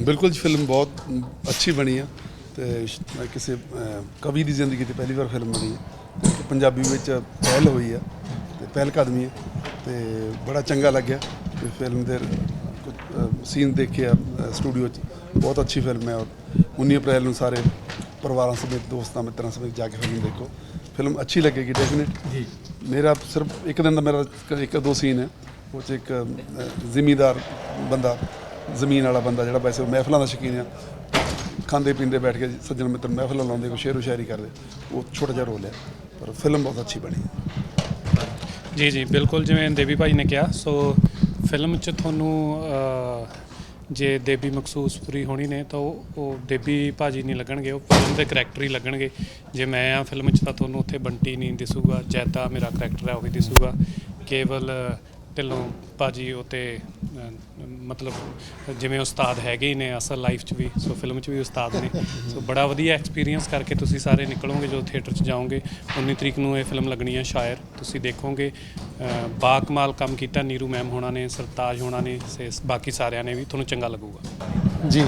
ਬਿਲਕੁਲ ਜੀ ਫਿਲਮ ਬਹੁਤ ਅੱਛੀ ਬਣੀ ਆ ਤੇ ਕਿਸੇ ਕਵੀ ਦੀ ਜ਼ਿੰਦਗੀ ਤੇ ਪਹਿਲੀ ਵਾਰ ਫਿਲਮ ਬਣੀ ਹੈ ਤੇ ਪੰਜਾਬੀ ਵਿੱਚ ਪਹਿਲ ਹੋਈ ਆ ਤੇ ਪਹਿਲ ਕਦਮੀ ਹੈ ਤੇ ਬੜਾ ਚੰਗਾ ਲੱਗਿਆ। ਤੇ ਫਿਲਮ ਦੇ ਕੁਝ ਸੀਨ ਦੇਖੇ ਆ ਸਟੂਡੀਓ 'ਚ। ਬਹੁਤ ਅੱਛੀ ਫਿਲਮ ਹੈ ਔਰ 19 ਅਪ੍ਰੈਲ ਨੂੰ ਸਾਰੇ ਪਰਿਵਾਰਾਂ ਸਮੇਤ ਦੋਸਤਾਂ ਮਿੱਤਰਾਂ ਸਮੇਤ ਜਾ ਕੇ ਫਿਲਮ ਦੇਖੋ। ਫਿਲਮ ਅੱਛੀ ਲੱਗੇਗੀ ਡੈਫੀਨਿਟ ਜੀ। ਮੇਰਾ ਸਿਰਫ ਇੱਕ ਦਿਨ ਦਾ ਮੇਰਾ ਇੱਕ ਦੋ ਸੀਨ ਹੈ ਉਹ 'ਚ ਇੱਕ ਜ਼ਿਮੀਂਦਾਰ ਬੰਦਾ ਜ਼ਮੀਨ ਵਾਲਾ ਬੰਦਾ ਜਿਹੜਾ ਵੈਸੇ ਉਹ ਮਹਿਫਲਾਂ ਦਾ ਸ਼ੌਕੀਨ ਆ। ਖਾਂਦੇ ਪੀਂਦੇ ਬੈਠ ਕੇ ਸੱਜਣ ਮਿੱਤਰ ਮਹਿਫਲਾਂ ਲਾਉਂਦੇ, ਕੋਈ ਸ਼ੇਰੋ ਸ਼ਾਇਰੀ ਕਰਦੇ। ਉਹ ਛੋਟਾ ਜਿਹਾ ਰੋਲ ਹੈ ਪਰ ਫਿਲਮ ਬਹੁਤ ਅੱਛੀ ਬਣੀ ਜੀ ਜੀ, ਬਿਲਕੁਲ ਜਿਵੇਂ ਦੇਵੀ ਭਾਈ ਨੇ ਕਿਹਾ, ਸੋ ਫਿਲਮ 'ਚ ਤੁਹਾਨੂੰ ਜੇ ਦੇਵੀ ਮਖਸੂਸ ਹੋਣੀ ਨੇ, ਤਾਂ ਉਹ ਉਹ ਦੇਵੀ ਭਾਜੀ ਨਹੀਂ ਲੱਗਣਗੇ, ਉਹ ਫਿਲਮ ਦੇ ਕਰੈਕਟਰ ਹੀ ਲੱਗਣਗੇ। ਜੇ ਮੈਂ ਆ ਫਿਲਮ 'ਚ ਤਾਂ ਤੁਹਾਨੂੰ ਉੱਥੇ ਬੰਟੀ ਨਹੀਂ ਦਿਸੂਗਾ ਜੈਦਾ ਮੇਰਾ ਕਰੈਕਟਰ ਹੈ ਉਹ ਹੀ ਦਿਸੂਗਾ। ਕੇਵਲ ਢਿੱਲੋਂ ਭਾਜੀ ਉਤੇ ਮਤਲਬ ਜਿਵੇਂ ਉਸਤਾਦ ਹੈਗੇ ਹੀ ਨੇ, ਅਸਲ ਲਾਈਫ 'ਚ ਵੀ, ਸੋ ਫਿਲਮ 'ਚ ਵੀ ਉਸਤਾਦ ਨੇ। ਸੋ ਬੜਾ ਵਧੀਆ ਐਕਸਪੀਰੀਅੰਸ ਕਰਕੇ ਤੁਸੀਂ ਸਾਰੇ ਨਿਕਲੋਗੇ ਜੋ ਥੀਏਟਰ 'ਚ ਜਾਓਗੇ। 19 ਤਰੀਕ ਨੂੰ ਇਹ ਫਿਲਮ ਲੱਗਣੀ ਹੈ ਸ਼ਾਇਰ, ਤੁਸੀਂ ਦੇਖੋਗੇ। ਅਹ, ਬਾਕਮਾਲ ਕੰਮ ਕੀਤਾ ਨੀਰੂ ਮੈਮ ਹੋਣਾ ਨੇ, ਸਰਤਾਜ ਹੋਣਾ ਨੇ, ਸੇ ਬਾਕੀ ਸਾਰਿਆਂ ਨੇ ਵੀ, ਤੁਹਾਨੂੰ ਚੰਗਾ ਲੱਗੂਗਾ। ਜੀ,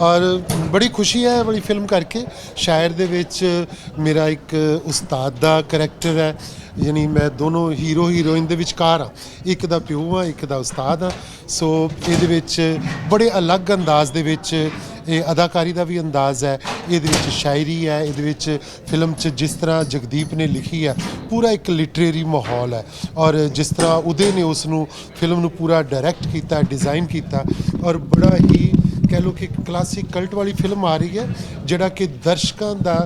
ਔਰ ਬੜੀ ਖੁਸ਼ੀ ਹੈ ਇਹ ਵਾਲੀ ਫਿਲਮ ਕਰਕੇ। ਸ਼ਾਇਰ ਦੇ ਵਿੱਚ ਮੇਰਾ ਇੱਕ ਉਸਤਾਦ ਦਾ ਕਰੈਕਟਰ ਹੈ ਯਾਨੀ ਮੈਂ ਦੋਨੋਂ ਹੀਰੋ ਹੀਰੋਇਨ ਦੇ ਵਿਚਕਾਰ ਆ ਇੱਕ ਦਾ ਪਿਓ ਆ, ਇੱਕ ਦਾ ਉਸਤਾਦ ਆ। ਸੋ ਇਹਦੇ ਵਿੱਚ ਬੜੇ ਅਲੱਗ ਅੰਦਾਜ਼ ਦੇ ਵਿੱਚ ਇਹ ਅਦਾਕਾਰੀ ਦਾ ਵੀ ਅੰਦਾਜ਼ ਹੈ। ਇਹਦੇ ਵਿੱਚ ਸ਼ਾਇਰੀ ਹੈ, ਇਹਦੇ ਵਿੱਚ ਫਿਲਮ 'ਚ ਜਿਸ ਤਰ੍ਹਾਂ ਜਗਦੀਪ ਨੇ ਲਿਖੀ ਹੈ ਪੂਰਾ ਇੱਕ ਲਿਟਰੇਰੀ ਮਾਹੌਲ ਹੈ। ਔਰ ਜਿਸ ਤਰ੍ਹਾਂ ਉਹਦੇ ਨੇ ਉਸ ਨੂੰ ਫਿਲਮ ਨੂੰ ਪੂਰਾ ਡਾਇਰੈਕਟ ਕੀਤਾ ਡਿਜ਼ਾਈਨ ਕੀਤਾ ਔਰ ਬੜਾ ਹੀ ਕਹਿ ਲਓ ਕਿ ਕਲਾਸਿਕ ਕਲਟ ਵਾਲੀ ਫਿਲਮ ਆ ਰਹੀ ਹੈ, ਜਿਹੜਾ ਕਿ ਦਰਸ਼ਕਾਂ ਦਾ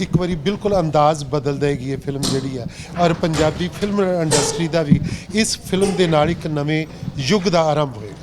ਇੱਕ ਵਾਰੀ ਬਿਲਕੁਲ ਅੰਦਾਜ਼ ਬਦਲ ਦੇਗੀ ਇਹ ਫਿਲਮ ਜਿਹੜੀ ਹੈ। ਔਰ ਪੰਜਾਬੀ ਫਿਲਮ ਇੰਡਸਟਰੀ ਦਾ ਵੀ ਇਸ ਫਿਲਮ ਦੇ ਨਾਲ ਇੱਕ ਨਵੇਂ ਯੁੱਗ ਦਾ ਆਰੰਭ ਹੋਏਗਾ।